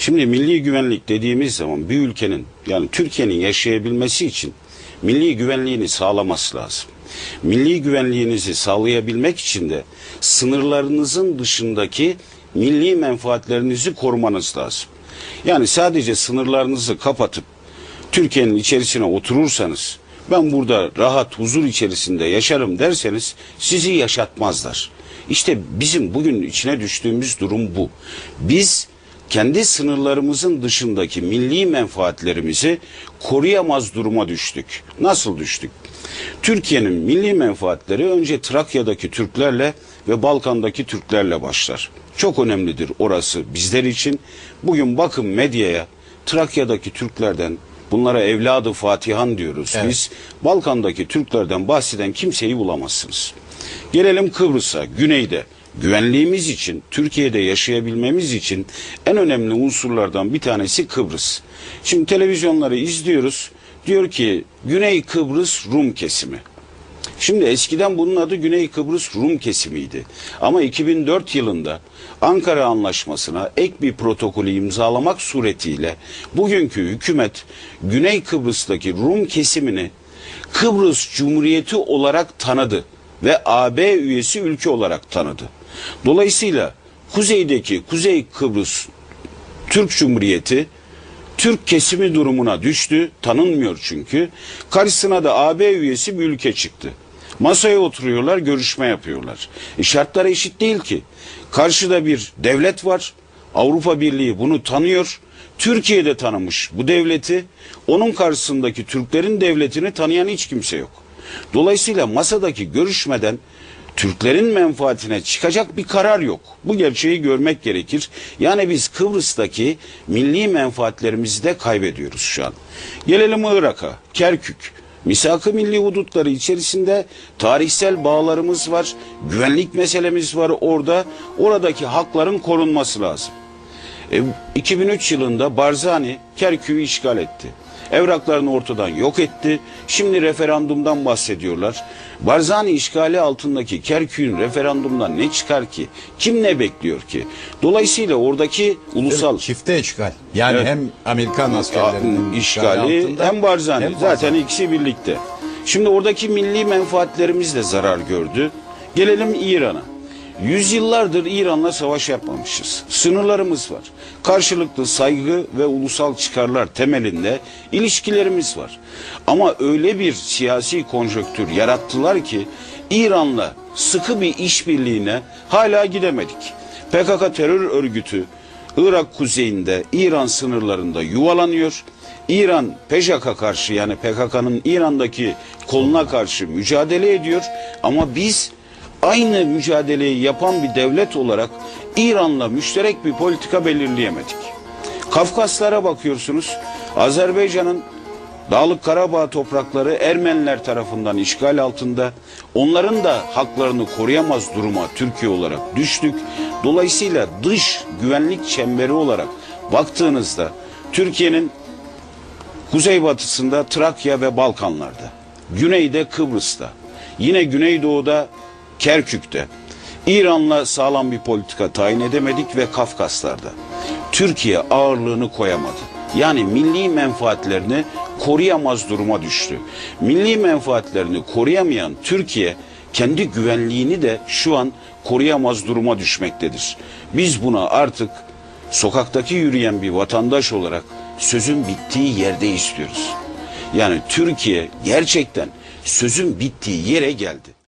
Şimdi milli güvenlik dediğimiz zaman bir ülkenin yani Türkiye'nin yaşayabilmesi için milli güvenliğini sağlaması lazım. Milli güvenliğinizi sağlayabilmek için de sınırlarınızın dışındaki milli menfaatlerinizi korumanız lazım. Yani sadece sınırlarınızı kapatıp Türkiye'nin içerisine oturursanız ben burada rahat huzur içerisinde yaşarım derseniz sizi yaşatmazlar. İşte bizim bugün içine düştüğümüz durum bu. Biz kendi sınırlarımızın dışındaki milli menfaatlerimizi koruyamaz duruma düştük. Nasıl düştük? Türkiye'nin milli menfaatleri önce Trakya'daki Türklerle ve Balkan'daki Türklerle başlar. Çok önemlidir orası bizler için. Bugün bakın medyaya Trakya'daki Türklerden bunlara evladı Fatihan diyoruz. Evet. Biz Balkan'daki Türklerden bahseden kimseyi bulamazsınız. Gelelim Kıbrıs'a, güneyde. Güvenliğimiz için, Türkiye'de yaşayabilmemiz için en önemli unsurlardan bir tanesi Kıbrıs. Şimdi televizyonları izliyoruz. Diyor ki Güney Kıbrıs Rum kesimi. Şimdi eskiden bunun adı Güney Kıbrıs Rum kesimiydi. Ama 2004 yılında Ankara Anlaşması'na ek bir protokolü imzalamak suretiyle bugünkü hükümet Güney Kıbrıs'taki Rum kesimini Kıbrıs Cumhuriyeti olarak tanıdı ve AB üyesi ülke olarak tanıdı. Dolayısıyla kuzeydeki Kuzey Kıbrıs Türk Cumhuriyeti Türk kesimi durumuna düştü. Tanınmıyor çünkü. Karşısına da AB üyesi bir ülke çıktı. Masaya oturuyorlar, görüşme yapıyorlar. E şartlar eşit değil ki. Karşıda bir devlet var. Avrupa Birliği bunu tanıyor. Türkiye de tanımış bu devleti. Onun karşısındaki Türklerin devletini tanıyan hiç kimse yok. Dolayısıyla masadaki görüşmeden Türklerin menfaatine çıkacak bir karar yok. Bu gerçeği görmek gerekir. Yani biz Kıbrıs'taki milli menfaatlerimizi de kaybediyoruz şu an. Gelelim Irak'a, Kerkük. Misak-ı milli hudutları içerisinde tarihsel bağlarımız var, güvenlik meselemiz var orada. Oradaki hakların korunması lazım. E, 2003 yılında Barzani Kerkük'ü işgal etti. Evraklarını ortadan yok etti. Şimdi referandumdan bahsediyorlar. Barzani işgali altındaki Kerkük'ün referandumdan ne çıkar ki? Kim ne bekliyor ki? Dolayısıyla oradaki ulusal Çifte işgal. Yani Evet. hem Amerikan askerlerinin işgali altında, hem Barzani hem zaten Barzani. ikisi birlikte. Şimdi oradaki milli menfaatlerimiz de zarar gördü. Gelelim İran'a. Yüzyıllardır İran'la savaş yapmamışız. Sınırlarımız var. Karşılıklı saygı ve ulusal çıkarlar temelinde ilişkilerimiz var. Ama öyle bir siyasi konjöktür yarattılar ki İran'la sıkı bir işbirliğine hala gidemedik. PKK terör örgütü Irak kuzeyinde İran sınırlarında yuvalanıyor. İran PJK'a karşı yani PKK'nın İran'daki koluna karşı mücadele ediyor ama biz aynı mücadeleyi yapan bir devlet olarak İran'la müşterek bir politika belirleyemedik. Kafkaslara bakıyorsunuz. Azerbaycan'ın Dağlık Karabağ toprakları Ermeniler tarafından işgal altında. Onların da haklarını koruyamaz duruma Türkiye olarak düştük. Dolayısıyla dış güvenlik çemberi olarak baktığınızda Türkiye'nin kuzeybatısında Trakya ve Balkanlarda, güneyde Kıbrıs'ta, yine güneydoğuda Kerkük'te, İran'la sağlam bir politika tayin edemedik ve Kafkaslar'da. Türkiye ağırlığını koyamadı. Yani milli menfaatlerini koruyamaz duruma düştü. Milli menfaatlerini koruyamayan Türkiye kendi güvenliğini de şu an koruyamaz duruma düşmektedir. Biz buna artık sokaktaki yürüyen bir vatandaş olarak sözün bittiği yerde istiyoruz. Yani Türkiye gerçekten sözün bittiği yere geldi.